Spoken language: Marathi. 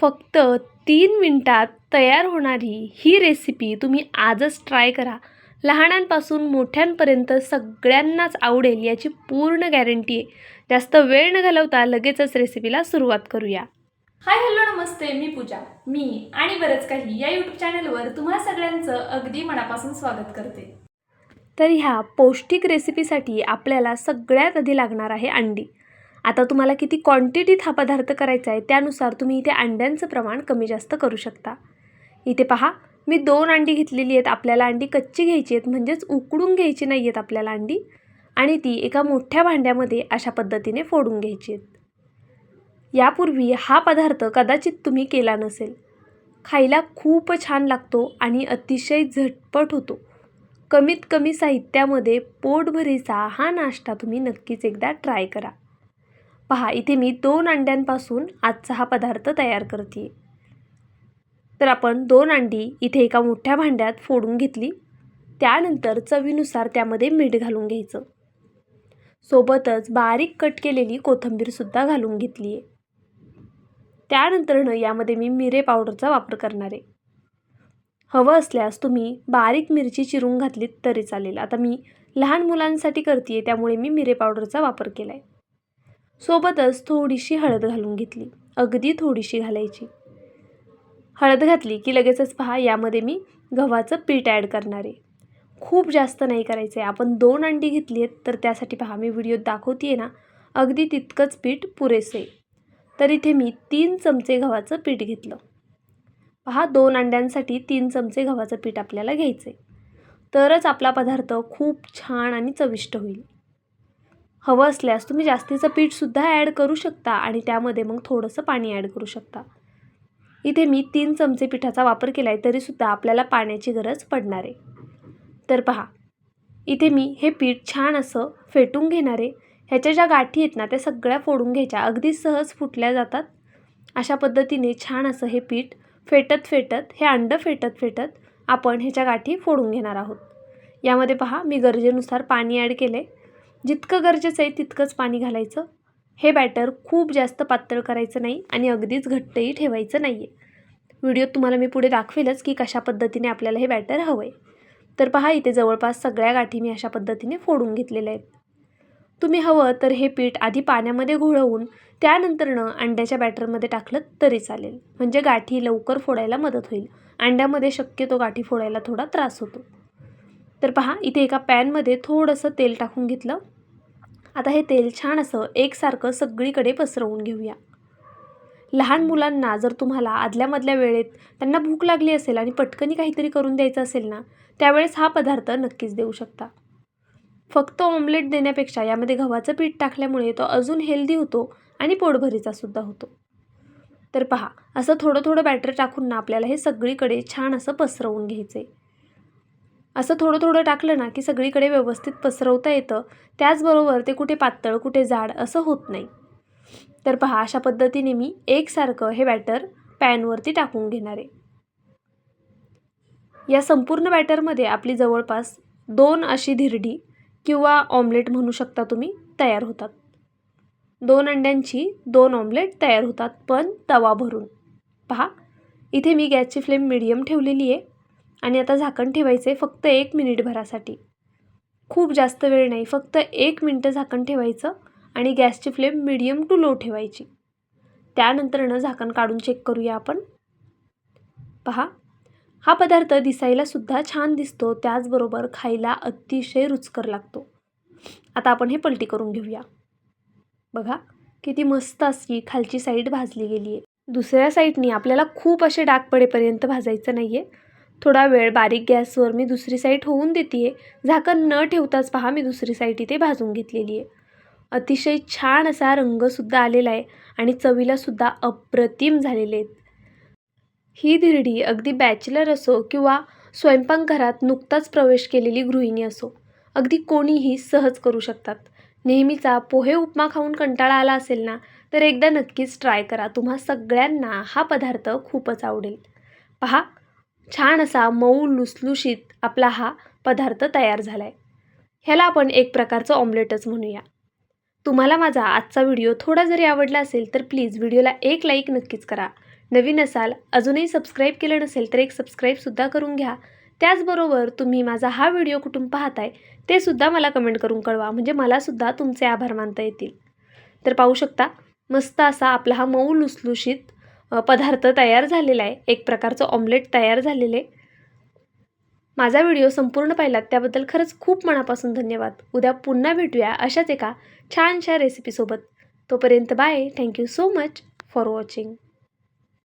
फक्त तीन मिनटात तयार होणारी ही रेसिपी तुम्ही आजच ट्राय करा. लहानांपासून मोठ्यांपर्यंत सगळ्यांनाच आवडेल याची पूर्ण गॅरंटी आहे. जास्त वेळ न घालवता लगेचच रेसिपीला सुरुवात करूया. हाय हॅलो नमस्ते. मी पूजा. मी आणि बरंच काही या यूट्यूब चॅनलवर तुम्हा सगळ्यांचं अगदी मनापासून स्वागत करते. तर ह्या पौष्टिक रेसिपीसाठी आपल्याला सगळ्यात आधी लागणार आहे अंडी. आता तुम्हाला किती क्वांटिटीत हा पदार्थ करायचा आहे त्यानुसार तुम्ही इथे अंड्यांचं प्रमाण कमी जास्त करू शकता. इथे पहा मी दोन अंडी घेतलेली आहेत आपल्याला अंडी कच्ची घ्यायची आहेत म्हणजेच उकडून घ्यायची नाही आहेत आपल्याला अंडी. आणि ती एका मोठ्या भांड्यामध्ये अशा पद्धतीने फोडून घ्यायची आहेत. यापूर्वी हा पदार्थ कदाचित तुम्ही केला नसेल. खायला खूप छान लागतो आणि अतिशय झटपट होतो. कमीत कमी साहित्यामध्ये पोटभरीचा हा नाश्ता तुम्ही नक्कीच एकदा ट्राय करा. पहा इथे मी दोन अंड्यांपासून आजचा हा पदार्थ तयार करते. तर आपण दोन अंडी इथे एका मोठ्या भांड्यात फोडून घेतली. त्यानंतर चवीनुसार त्यामध्ये मीठ घालून घ्यायचं. सोबतच बारीक कट केलेली कोथिंबीरसुद्धा घालून घेतली आहे. त्यानंतरनं यामध्ये मी मिरे पावडरचा वापर करणार आहे. हवं असल्यास तुम्ही बारीक मिरची चिरून घातलीत तरी चालेल. आता मी लहान मुलांसाठी करते आहे त्यामुळे मी मिरे पावडरचा वापर केला आहे सोबतच थोडीशी हळद घालून घेतली. अगदी थोडीशी घालायची. हळद घातली की लगेचच पहा यामध्ये मी गव्हाचं पीठ ॲड करणार आहे. खूप जास्त नाही करायचं आहे आपण दोन अंडी घेतली आहेत तर त्यासाठी पहा मी व्हिडिओत दाखवते आहे ना अगदी तितकंच पीठ पुरेसे. आहे तर इथे मी तीन चमचे गव्हाचं पीठ घेतलं. पहा दोन अंड्यांसाठी तीन चमचे गव्हाचं पीठ आपल्याला घ्यायचं आहे तरच आपला पदार्थ खूप छान आणि चविष्ट होईल. हवं असल्यास तुम्ही जास्तीचं पीठसुद्धा ॲड करू शकता आणि त्यामध्ये मग थोडंसं पाणी ॲड करू शकता. इथे मी तीन चमचे पिठाचा वापर केला आहे तरीसुद्धा आपल्याला पाण्याची गरज पडणार आहे. तर पहा इथे मी हे पीठ छान असं फेटून घेणार आहे. ह्याच्या ज्या गाठी आहेत ना त्या सगळ्या फोडून घ्यायच्या. अगदी सहज फुटल्या जातात. अशा पद्धतीने छान असं हे पीठ फेटत फेटत हे अंडं फेटत फेटत आपण ह्याच्या गाठी फोडून घेणार आहोत. यामध्ये पहा मी गरजेनुसार पाणी ॲड केलं आहे जितकं गरजेचं आहे तितकंच पाणी घालायचं. हे बॅटर खूप जास्त पातळ करायचं नाही आणि अगदीच घट्टही ठेवायचं नाही आहे व्हिडिओत तुम्हाला मी पुढे दाखवेलच की कशा पद्धतीने आपल्याला हे बॅटर हवं आहे तर पहा इथे जवळपास सगळ्या गाठी मी अशा पद्धतीने फोडून घेतलेल्या आहेत. तुम्ही हवं तर हे पीठ आधी पाण्यामध्ये घोळवून त्यानंतरनं अंड्याच्या बॅटरमध्ये टाकलं तरी चालेल. म्हणजे गाठी लवकर फोडायला मदत होईल. अंड्यामध्ये शक्यतो गाठी फोडायला थोडा त्रास होतो. तर पहा इथे एका पॅनमध्ये थोडंसं तेल टाकून घेतलं. आता हे तेल छान असं एकसारखं सगळीकडे पसरवून घेऊया. लहान मुलांना जर तुम्हाला आदल्यामधल्या वेळेत त्यांना भूक लागली असेल आणि पटकनी काहीतरी करून द्यायचं असेल ना त्यावेळेस हा पदार्थ नक्कीच देऊ शकता. फक्त ऑमलेट देण्यापेक्षा यामध्ये गव्हाचं पीठ टाकल्यामुळे तो अजून हेल्दी होतो आणि पोटभरीचा सुद्धा होतो. तर पहा असं थोडं थोडं बॅटर टाकून ना आपल्याला हे सगळीकडे छान असं पसरवून घ्यायचं आहे असं थोडं थोडं टाकलं ना की सगळीकडे व्यवस्थित पसरवता येतं. त्याचबरोबर ते कुठे पातळ कुठे जाड असं होत नाही. तर पहा अशा पद्धतीने मी एकसारखं हे बॅटर पॅनवरती टाकून घेणार आहे. या संपूर्ण बॅटरमध्ये आपली जवळपास दोन अशी धिरडी किंवा ऑमलेट म्हणू शकता तुम्ही तयार होतात. दोन अंड्यांची दोन ऑमलेट तयार होतात पण तवा भरून. पहा इथे मी गॅसची फ्लेम मिडियम ठेवलेली आहे. आणि आता झाकण ठेवायचं आहे फक्त एक मिनिटभरासाठी खूप जास्त वेळ नाही फक्त एक मिनटं झाकण ठेवायचं आणि गॅसची फ्लेम मिडियम टू लो ठेवायची. त्यानंतरनं झाकण काढून चेक करूया आपण. पहा हा पदार्थ दिसायलासुद्धा छान दिसतो त्याचबरोबर खायला अतिशय रुचकर लागतो. आता आपण हे पलटी करून घेऊया. बघा किती मस्त अशी खालची साईड भाजली गेली आहे दुसऱ्या साईडनी आपल्याला खूप असे डाग पडेपर्यंत भाजायचं नाही आहे थोडा वेळ बारीक गॅसवर मी दुसरी साईड होऊन देते आहे झाकण न ठेवताच पहा मी दुसरी साईड इथे भाजून घेतलेली आहे. अतिशय छान असा रंगसुद्धा आलेला आहे आणि चवीलासुद्धा अप्रतिम झालेले आहेत. ही धिरडी अगदी बॅचलर असो किंवा स्वयंपाकघरात नुकताच प्रवेश केलेली गृहिणी असो अगदी कोणीही सहज करू शकतात. नेहमीचा पोहे उपमा खाऊन कंटाळा आला असेल ना तर एकदा नक्कीच ट्राय करा. तुम्हा सगळ्यांना हा पदार्थ खूपच आवडेल. पहा छान असा मऊ लुसलुशीत आपला हा पदार्थ तयार झाला आहे ह्याला आपण एक प्रकारचं ऑमलेटच म्हणूया. तुम्हाला माझा आजचा व्हिडिओ थोडा जरी आवडला असेल तर प्लीज व्हिडिओला एक लाईक नक्कीच करा. नवीन असाल अजूनही सबस्क्राईब केलं नसेल तर एक सबस्क्राईबसुद्धा करून घ्या. त्याचबरोबर तुम्ही माझा हा व्हिडिओ कुठून पाहताय ते सुद्धा मला कमेंट करून कळवा म्हणजे मलासुद्धा तुमचे आभार मानता येतील. तर पाहू शकता मस्त असा आपला हा मऊ लुसलुशीत पदार्थ तयार झालेला आहे. एक प्रकारचं ऑमलेट तयार झालेले माझा व्हिडिओ संपूर्ण पाहिलात त्याबद्दल खरंच खूप मनापासून धन्यवाद. उद्या पुन्हा भेटूया अशाच एका छानशा रेसिपीसोबत तोपर्यंत bye thank you so much for watching